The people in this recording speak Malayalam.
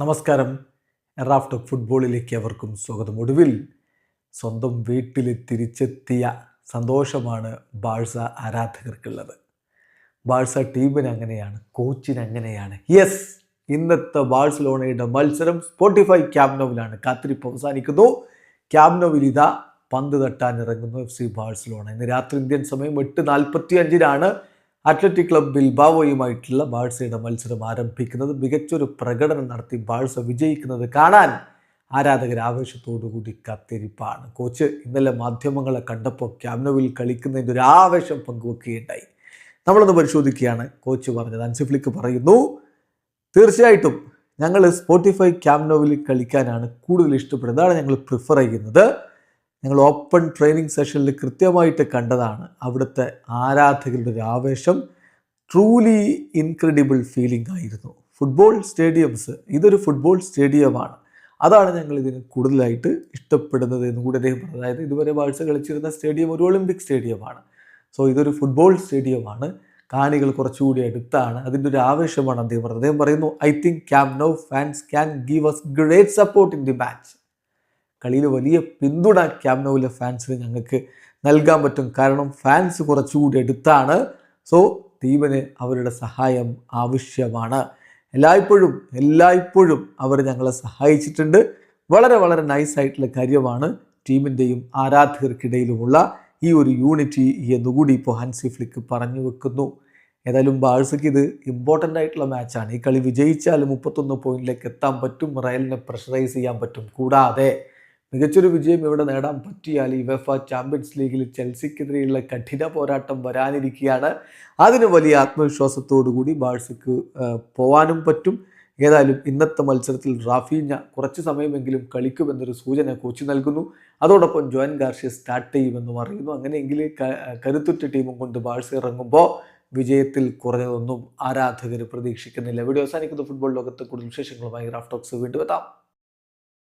നമസ്കാരം. റാഫ്റ്റ് ഫുട്ബോളിലേക്ക് അവർക്കും സ്വാഗതം. ഒടുവിൽ സ്വന്തം വീട്ടിൽ തിരിച്ചെത്തിയ സന്തോഷമാണ് ബാഴ്സ ആരാധകർക്കുള്ളത്. ബാഴ്സ ടീമിന് അങ്ങനെയാണ് കോച്ചിന് അങ്ങനെയാണ് യെസ് ഇന്നത്തെ ബാഴ്സലോണയുടെ മത്സരം സ്പോട്ടിഫൈ ക്യാബ്നോവിലാണ് കാത്തിരിപ്പ് അവസാനിക്കുന്നു. ക്യാബ്നോവിൽ ഇതാ പന്ത് തട്ടാൻ ഇറങ്ങുന്നു എഫ് സി ബാഴ്സലോണ. ഇന്ന് രാത്രി ഇന്ത്യൻ സമയം എട്ട് നാൽപ്പത്തി അഞ്ചിനാണ് അത്ലറ്റിക് ക്ലബ് ബിൽബാവോയുമായിട്ടുള്ള ബാഴ്സയുടെ മത്സരം ആരംഭിക്കുന്നത് മികച്ചൊരു പ്രകടനം നടത്തി ബാഴ്സ വിജയിക്കുന്നത് കാണാൻ ആരാധകർ ആവേശത്തോടുകൂടി കാത്തിരിപ്പാണ്. കോച്ച് ഇന്നലെ മാധ്യമങ്ങളെ കണ്ടപ്പോൾ ക്യാമ്നോവിൽ കളിക്കുന്നതിന്റെ ഒരു ആവേശം പങ്കുവെക്കുകയുണ്ടായി. നമ്മളൊന്ന് പരിശോധിക്കുകയാണ്. കോച്ച് പറഞ്ഞത് അൻസിഫ്ലിക്ക് പറയുന്നു തീർച്ചയായിട്ടും ഞങ്ങൾ സ്പോട്ടിഫൈ ക്യാമ്നോവിൽ കളിക്കാനാണ് കൂടുതൽ ഇഷ്ടപ്പെടുന്നത്. അതാണ് ഞങ്ങൾ പ്രിഫർ ചെയ്യുന്നത്. ഞങ്ങൾ ഓപ്പൺ ട്രെയിനിങ് സെഷനിൽ കൃത്യമായിട്ട് കണ്ടതാണ് അവിടുത്തെ ആരാധകരുടെ ഒരു ആവേശം. ട്രൂലി ഇൻക്രെഡിബിൾ ഫീലിംഗ് ആയിരുന്നു. ഫുട്ബോൾ സ്റ്റേഡിയംസ് ഇതൊരു ഫുട്ബോൾ സ്റ്റേഡിയമാണ്. അതാണ് ഞങ്ങൾ ഇതിന് കൂടുതലായിട്ട് ഇഷ്ടപ്പെടുന്നത് എന്ന് കൂടി അദ്ദേഹം പറഞ്ഞു. അതായത് ഇതുവരെ ബാഴ്സ കളിച്ചിരുന്ന സ്റ്റേഡിയം ഒരു ഒളിമ്പിക് സ്റ്റേഡിയമാണ്. സോ ഇതൊരു ഫുട്ബോൾ സ്റ്റേഡിയമാണ്. കാണികൾ കുറച്ചുകൂടി അടുത്താണ്. അതിന്റെ ഒരു ആവേശമാണ് അദ്ദേഹം പറഞ്ഞത്. അദ്ദേഹം പറയുന്നു I think came no fans can give us great support in the match. കളിയിൽ വലിയ പിന്തുണ ക്യാമ്നൗവിലെ ഫാൻസിന് ഞങ്ങൾക്ക് നൽകാൻ പറ്റും. കാരണം ഫാൻസ് കുറച്ചുകൂടി അടുത്താണ്. സോ ടീമിന് അവരുടെ സഹായം ആവശ്യമാണ്. എല്ലായ്പ്പോഴും എല്ലായ്പ്പോഴും അവർ ഞങ്ങളെ സഹായിച്ചിട്ടുണ്ട്. വളരെ വളരെ നൈസ് ആയിട്ടുള്ള കാര്യമാണ് ടീമിന്റെയും ആരാധകർക്കിടയിലുമുള്ള ഈ ഒരു യൂണിറ്റി എന്നുകൂടി ഇപ്പോൾ ഹൻസി ഫ്ലിക്ക് പറഞ്ഞു വെക്കുന്നു. ഏതായാലും ബാഴ്സയ്ക്ക് ഇത് ഇമ്പോർട്ടന്റ് ആയിട്ടുള്ള മാച്ചാണ് ഈ കളി വിജയിച്ചാൽ മുപ്പത്തൊന്ന് പോയിന്റിലേക്ക് എത്താൻ പറ്റും. റയലിനെ പ്രഷറൈസ് ചെയ്യാൻ പറ്റും. കൂടാതെ മികച്ചൊരു വിജയം ഇവിടെ നേടാൻ പറ്റിയാൽ ഈ വെഫ ചാമ്പ്യൻസ് ലീഗിൽ ചെൽസിക്കെതിരെയുള്ള കഠിന പോരാട്ടം വരാനിരിക്കുകയാണ് അതിന് വലിയ ആത്മവിശ്വാസത്തോടു കൂടി ബാഴ്സയ്ക്ക് പോവാനും പറ്റും. ഏതായാലും ഇന്നത്തെ മത്സരത്തിൽ റാഫീഞ്ഞ കുറച്ച് സമയമെങ്കിലും കളിക്കുമെന്നൊരു സൂചന കോച്ച് നൽകുന്നു. അതോടൊപ്പം ജോയൻ ഗാർഷ്യ സ്റ്റാർട്ട് ചെയ്യുമെന്നും അറിയുന്നു. അങ്ങനെയെങ്കിൽ കരുത്തുറ്റ ടീമും കൊണ്ട് ബാഴ്സ ഇറങ്ങുമ്പോൾ വിജയത്തിൽ കുറഞ്ഞതൊന്നും ആരാധകർ പ്രതീക്ഷിക്കുന്നില്ല. വീഡിയോ അവസാനിക്കുന്ന. ഫുട്ബോൾ ലോകത്തെ കൂടുതൽ വിശേഷങ്ങളുമായി റാഫ് ടോക്സ് വീണ്ടും എത്താം.